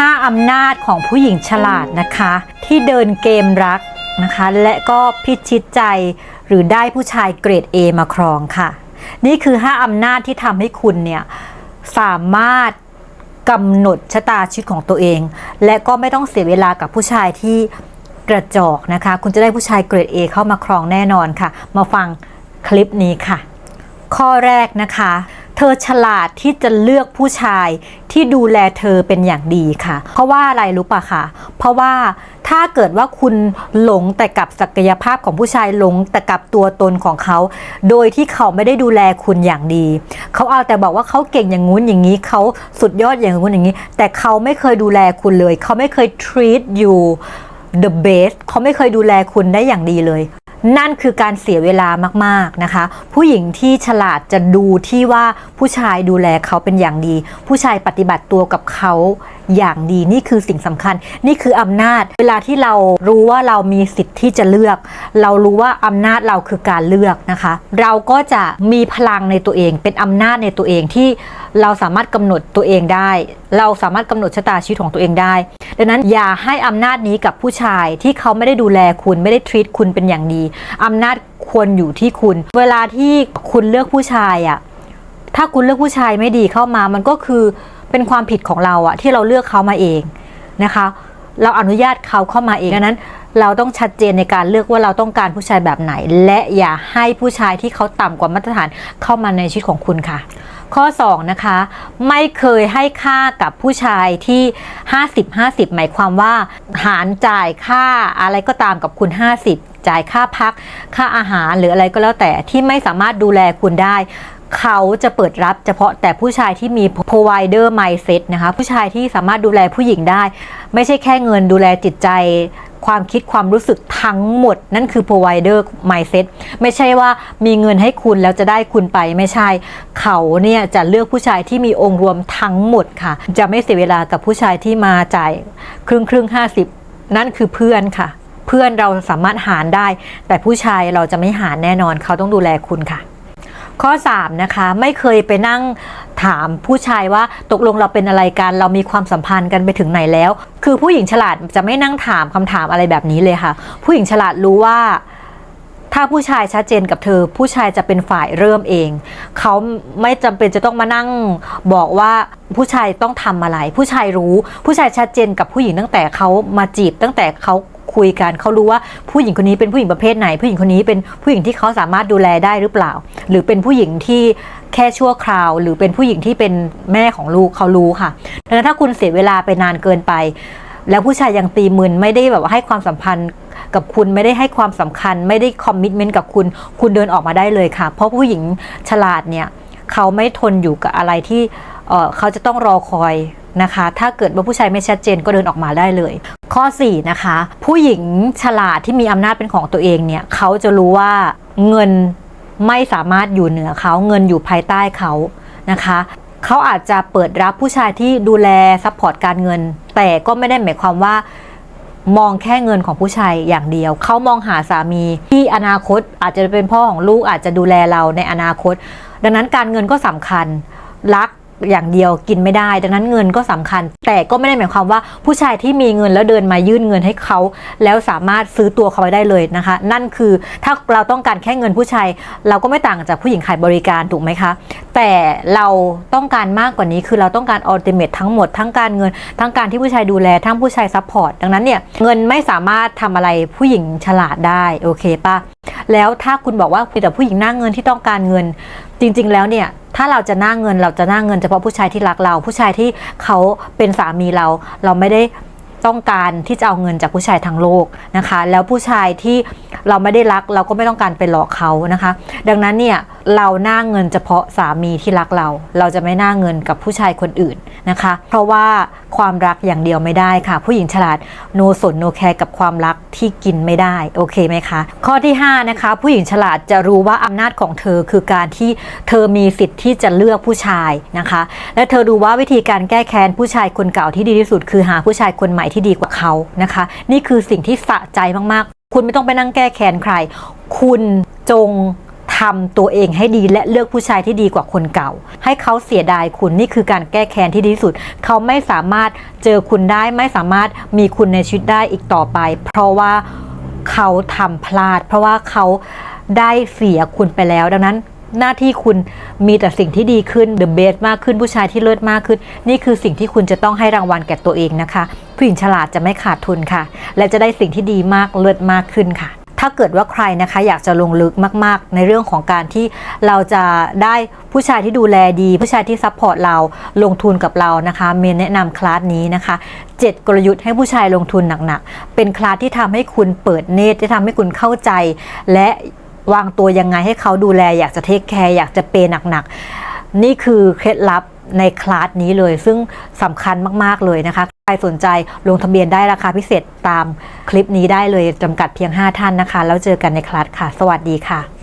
5 อำนาจของผู้หญิงฉลาดนะคะ ที่เดินเกมรักนะคะ และก็พิชิตใจหรือได้ผู้ชายเกรด A มาครองค่ะ นี่คือ 5 อำนาจที่ทำให้คุณเนี่ยสามารถกำหนดชะตาชีวิตของตัวเอง และก็ไม่ต้องเสียเวลากับผู้ชายที่กระจอกนะคะ คุณจะได้ผู้ชายเกรด A เข้ามาครองแน่นอนค่ะ มาฟังคลิปนี้ค่ะ ข้อแรกนะคะ เธอฉลาดที่จะเลือกผู้ชายที่ดูแลเธอเป็นอย่างดีค่ะ เพราะว่าอะไรรู้ปะคะเพราะว่าถ้าเกิดว่าคุณหลงแต่กับศักยภาพของผู้ชายหลงแต่กับตัวตนของเขา โดยที่เขาไม่ได้ดูแลคุณอย่างดี เขาเอาแต่บอกว่าเขาเก่งอย่างงู้นอย่างนี้เขาสุดยอดอย่างงู้นอย่างนี้ แต่เขาไม่เคยดูแลคุณเลย เขาไม่เคย treat you the best เขาไม่เคยดูแลคุณได้อย่างดีเลย นั่นคือการเสียเวลามากๆนะคะ ผู้หญิงที่ฉลาดจะดูที่ว่าผู้ชายดูแลเขาเป็นอย่างดี ผู้ชายปฏิบัติตัวกับเขาอย่างดีนี่คือสิ่งสำคัญ นี่คืออำนาจ เวลาที่เรารู้ว่าเรามีสิทธิ์ที่จะเลือก เรารู้ว่าอำนาจเราคือการเลือกนะคะ เราก็จะมีพลังในตัวเองเป็นอำนาจในตัวเองที่เราสามารถกำหนดตัวเองได้ เราสามารถกำหนดชะตาชีวิตของตัวเองได้ ดังนั้นอย่าให้อำนาจนี้กับผู้ชายที่เขาไม่ได้ดูแลคุณไม่ได้ทรีตคุณเป็นอย่างดีอำนาจควรอยู่ที่คุณ เวลาที่คุณเลือกผู้ชายอะถ้าคุณเลือกผู้ชายไม่ดีเข้ามา มันก็คือเป็นความผิดของเราอะที่เราเลือกเขามาเองนะคะ เราอนุญาตเขาเข้ามาเองดังนั้นเราต้องชัดเจนในการเลือกว่าเราต้องการผู้ชายแบบไหน และอย่าให้ผู้ชายที่เขาต่ำกว่ามาตรฐานเข้ามาในชีวิตของคุณค่ะ ข้อ 2 นะคะ ไม่เคยให้ค่ากับผู้ชายที่ 50 50 หมายความว่า หารจ่ายค่าอะไรก็ตามกับคุณ 50 จ่ายค่าพัก ค่าอาหารหรืออะไรก็แล้วแต่ที่ไม่สามารถดูแลคุณได้เขาจะเปิดรับเฉพาะแต่ผู้ชายที่มี provider mindset นะคะ ผู้ชายที่สามารถดูแลผู้หญิงได้ ไม่ใช่แค่เงินดูแลจิตใจ ความคิดความรู้สึกทั้งหมด นั่นคือ provider mindset ไม่ใช่ว่ามีเงินให้คุณแล้วจะได้คุณไปไม่ใช่ เขาเนี่ยจะเลือกผู้ชายที่มีองค์รวมทั้งหมดค่ะ จะไม่เสียเวลากับผู้ชายที่มาจ่ายครึ่งครึ่งห้าสิบนั่นคือเพื่อนค่ะ เพื่อนเราสามารถหารได้ แต่ผู้ชายเราจะไม่หารแน่นอนเขาต้องดูแลคุณค่ะ ข้อ 3 นะคะ ไม่เคยไปนั่ง ถามผู้ชายว่าตกลงเราเป็นอะไรกัน เรามีความสัมพันธ์กันไปถึงไหนแล้ว คือผู้หญิงฉลาดจะไม่นั่งถามคำถามอะไรแบบนี้เลยค่ะ ผู้หญิงฉลาดรู้ว่าถ้าผู้ชายชัดเจนกับเธอ ผู้ชายจะเป็นฝ่ายเริ่มเอง เขาไม่จำเป็นจะต้องมานั่งบอกว่าผู้ชายต้องทำอะไร ผู้ชายรู้ ผู้ชายชัดเจนกับผู้หญิงตั้งแต่เขามาจีบตั้งแต่เขา คุยกันเขารู้ว่าผู้หญิงคนนี้เป็นผู้หญิงประเภทไหน ผู้หญิงคนนี้เป็นผู้หญิงที่เขาสามารถดูแลได้หรือเปล่า หรือเป็นผู้หญิงที่แค่ชั่วคราว หรือเป็นผู้หญิงที่เป็นแม่ของลูกเขารู้ค่ะดังนั้นถ้าคุณเสียเวลาไปนานเกินไป แล้วผู้ชายยังตีมึนไม่ได้แบบว่าให้ความสัมพันธ์กับคุณไม่ได้ให้ความสำคัญ ไม่ได้คอมมิชเมนต์กับคุณ คุณเดินออกมาได้เลยค่ะ เพราะผู้หญิงฉลาดเนี่ยเขาไม่ทนอยู่กับอะไรที่เเขาจะต้องรอคอย นะคะ ถ้าเกิดว่าผู้ชายไม่ชัดเจนก็เดินออกมาได้เลย ข้อ 4 นะคะ ผู้หญิงฉลาดที่มีอำนาจเป็นของตัวเองเนี่ยเขาจะรู้ว่าเงินไม่สามารถอยู่เหนือเขาเงินอยู่ภายใต้เขานะคะเขาอาจจะเปิดรับผู้ชายที่ดูแลซัพพอร์ตการเงิน แต่ก็ไม่ได้หมายความว่ามองแค่เงินของผู้ชายอย่างเดียว เขามองหาสามีที่อนาคตอาจจะเป็นพ่อของลูกอาจจะดูแลเราในอนาคต ดังนั้นการเงินก็สำคัญ รัก อย่างเดียวกินไม่ได้ ดังนั้นเงินก็สำคัญ แต่ก็ไม่ได้หมายความว่าผู้ชายที่มีเงินแล้วเดินมายื่นเงินให้เขา แล้วสามารถซื้อตัวเขาไว้ได้เลยนะคะ นั่นคือถ้าเราต้องการแค่เงินผู้ชายเราก็ไม่ต่างจากผู้หญิงขายบริการถูกไหมคะ แต่เราต้องการมากกว่านี้คือเราต้องการอัลติเมททั้งหมดทั้งการเงิน ทั้งการที่ผู้ชายดูแลทั้งผู้ชายซัพพอร์ตดังนั้นเนี่ยเงินไม่สามารถทำอะไรผู้หญิงฉลาดได้โอเคปะแล้วถ้าคุณบอกว่ามีแต่ผู้หญิงหน้าเงินที่ต้องการเงิน จริง ๆ แล้วเนี่ย ถ้าเราจะหน้าเงินเราจะหน้าเงินเฉพาะผู้ชายที่รักเรา ผู้ชายที่เขาเป็นสามีเรา เราไม่ได้ต้องการที่จะเอาเงินจากผู้ชายทั้งโลกนะคะ แล้วผู้ชายที่เราไม่ได้รักเราก็ไม่ต้องการไปหลอกเขานะคะ ดังนั้นเนี่ยเราหน้าเงินเฉพาะสามีที่รักเรา เราจะไม่หน้าเงินกับผู้ชายคนอื่นนะคะ เพราะว่า ความรักอย่างเดียวไม่ได้ค่ะ ผู้หญิงฉลาดโนสนโนแคร์กับความรักที่กินไม่ได้โอเคไหมคะ ข้อที่ 5 นะคะ ผู้หญิงฉลาดจะรู้ว่าอำนาจของเธอคือการที่เธอมีสิทธิ์ที่จะเลือกผู้ชายนะคะ และเธอรู้ว่าวิธีการแก้แค้นผู้ชายคนเก่าที่ดีที่สุด คือหาผู้ชายคนใหม่ที่ดีกว่าเขานะคะ นี่คือสิ่งที่สะใจมากๆ คุณไม่ต้องไปนั่งแก้แค้นใคร คุณจง ทำตัวเองให้ดีและเลือกผู้ชายที่ดีกว่าคนเก่า ให้เขาเสียดายคุณนี่คือการแก้แค้นที่ดีที่สุด เขาไม่สามารถเจอคุณได้ไม่สามารถมีคุณในชีวิตได้อีกต่อไป เพราะว่าเขาทำพลาด เพราะว่าเขาได้เสียคุณไปแล้ว ดังนั้นหน้าที่คุณมีแต่สิ่งที่ดีขึ้น the best มากขึ้นผู้ชายที่เลิศมากขึ้น นี่คือสิ่งที่คุณจะต้องให้รางวัลแก่ตัวเองนะคะ ผู้หญิงฉลาดจะไม่ขาดทุนค่ะ และจะได้สิ่งที่ดีมากเลิศมากขึ้นค่ะ ถ้าเกิดว่าใครนะคะ อยากจะลงลึกมาก ๆ ในเรื่องของการที่เราจะได้ผู้ชายที่ดูแลดี ผู้ชายที่ซัพพอร์ตเราลงทุนกับเรานะคะ เมนแนะนำคลาสนี้นะคะ 7 กลยุทธ์ให้ผู้ชายลงทุนหนัก ๆ เป็นคลาสที่ทำให้คุณเปิดเนตรที่ทำให้คุณเข้าใจ และวางตัวยังไงให้เขาดูแล อยากจะเทคแคร์อยากจะเปย์หนัก ๆ นี่คือเคล็ดลับในคลาสนี้เลยซึ่งสำคัญมาก ๆ เลยนะคะ ครสนใจลงทะเบียนได้ราคาพิเศษตามคลิปนี้ได้เลยจำกัดเพียง 5 ท่านนะคะ แล้วเจอกันในคลาสค่ะ สวัสดีค่ะ